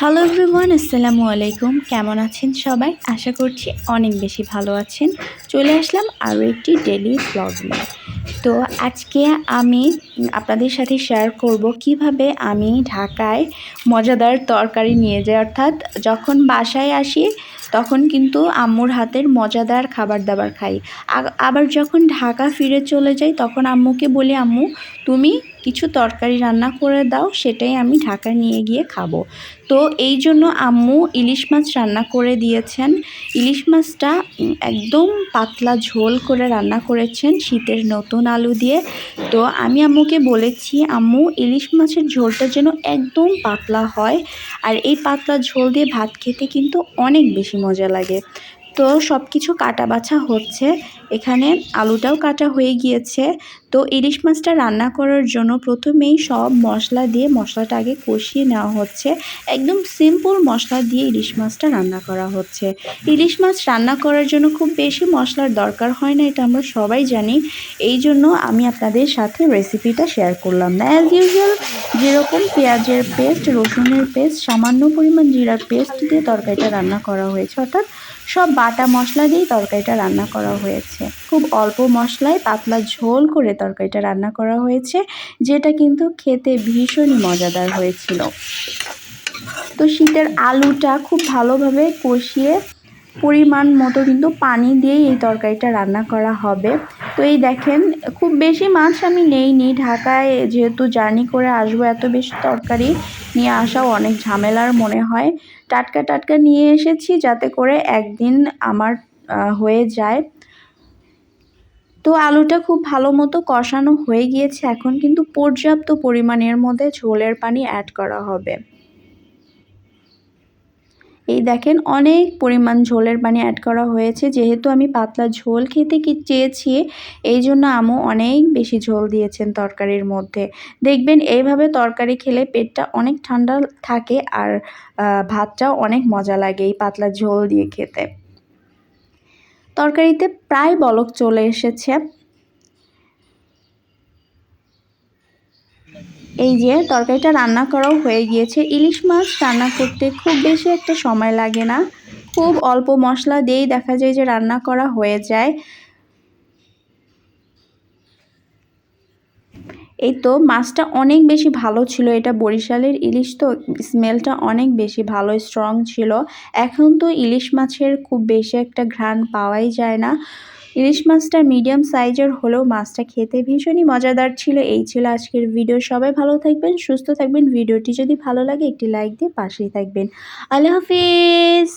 Hello everyone আসসালামু আলাইকুম কেমন আছেন সবাই? আশা করছি অনেক বেশি ভালো আছেন। চলে আসলাম আরও একটি ডেলি ব্লগ নিয়ে। তো আজকে আমি আপনাদের সাথে শেয়ার করব কীভাবে আমি ঢাকায় মজাদার তরকারি নিয়ে যাই। অর্থাৎ যখন বাসায় আসি, তখন কিন্তু আম্মুর হাতের মজাদার খাবার দাবার খাই আবার যখন ঢাকা ফিরে চলে যাই, তখন আম্মুকে বলি, আম্মু, তুমি কিছু তরকারি রান্না করে দাও, সেটাই আমি ঢাকা নিয়ে গিয়ে খাব। তো এই জন্য আম্মু ইলিশ মাছ রান্না করে দিয়েছেন। ইলিশ মাছটা একদম পাতলা ঝোল করে রান্না করেছেন শীতের নতুন আলু দিয়ে। তো আমি আম্মুকে বলেছি, আম্মু, ইলিশ মাছের ঝোলটা যেন একদম পাতলা হয়। আর এই পাতলা ঝোল দিয়ে ভাত খেতে কিন্তু অনেক বেশি মজা লাগে। তো সব কিছু কাটা বাছা হচ্ছে। এখানে আলুটাও কাটা হয়ে গিয়েছে। তো ইলিশ মাছটা রান্না করার জন্য প্রথমেই সব মশলা দিয়ে মশলাটা আগে কষিয়ে নেওয়া হচ্ছে। একদম সিম্পল মশলা দিয়ে ইলিশ মাছটা রান্না করা হচ্ছে। ইলিশ মাছ রান্না করার জন্য খুব বেশি মশলার দরকার হয় না, এটা আমরা সবাই জানি। এই জন্য আমি আপনাদের সাথে রেসিপিটা শেয়ার করলাম। না অ্যাজ ইউজুয়াল যেরকম পেঁয়াজের পেস্ট রসুনের পেস্ট সামান্য পরিমাণ জিরার পেস্ট দিয়ে তরকারিটা রান্না করা হয়েছে। অর্থাৎ সব বাটা মশলা দিয়েই তরকারিটা রান্না করা হয়েছে। খুব অল্প মশলায় পাতলা ঝোল করে তরকারিটা রান্না করা হয়েছে, যেটা কিন্তু খেতে ভীষণই মজাদার হয়েছিল। তো শীতের আলুটা খুব ভালোভাবে কষিয়ে পরিমাণ মতো কিন্তু পানি দিয়েই এই তরকারিটা রান্না করা হবে। তো এই দেখেন, খুব বেশি মাছ আমি নেইনি, ঢাকায় যেহেতু জার্নি করে আসব, এত বেশি তরকারি নিয়ে আসাও অনেক ঝামেলার মনে হয়। টাটকা টাটকা নিয়ে এসেছি যাতে করে একদিন আমার হয়ে যায়। তো আলুটা খুব ভালো মতো কষানো হয়ে গিয়েছে এখন কিন্তু পর্যাপ্ত পরিমাণের মধ্যে ঝোলের পানি অ্যাড করা হবে। এই দেখেন অনেক পরিমাণ ঝোলের পানি অ্যাড করা হয়েছে, যেহেতু আমি পাতলা ঝোল খেতে কি চেয়েছি, এই জন্য আমও অনেক বেশি ঝোল দিয়েছেন তরকারির মধ্যে। দেখবেন এইভাবে তরকারি খেলে পেটটা অনেক ঠান্ডা থাকে আর ভাতটাও অনেক মজা লাগে এই পাতলা ঝোল দিয়ে খেতে। তরকারিতে প্রায় বলক চলে এসেছে। এই যে তরকারিটা রান্না করাও হয়ে গিয়েছে। ইলিশ মাছ রান্না করতে খুব বেশি একটা সময় লাগে না। খুব অল্প মশলা দিয়েই দেখা যায় যে রান্না করা হয়ে যায়। এই তো মাছটা অনেক বেশি ভালো ছিল, এটা বরিশালের ইলিশ তো স্মেলটা অনেক বেশি ভালো স্ট্রং ছিল। এখন তো ইলিশ মাছের খুব বেশি একটা ঘ্রাণ পাওয়াই যায় না। ইলিশ মাছটা মিডিয়াম সাইজের হলেও মাছটা খেতে ভীষণই মজাদার ছিল, এই ছিল আজকের ভিডিও সবাই ভালো থাকবেন, সুস্থ থাকবেন। ভিডিওটি যদি ভালো লাগে একটি লাইক দিয়ে পাশেই থাকবেন। আল্লাহ হাফিজ!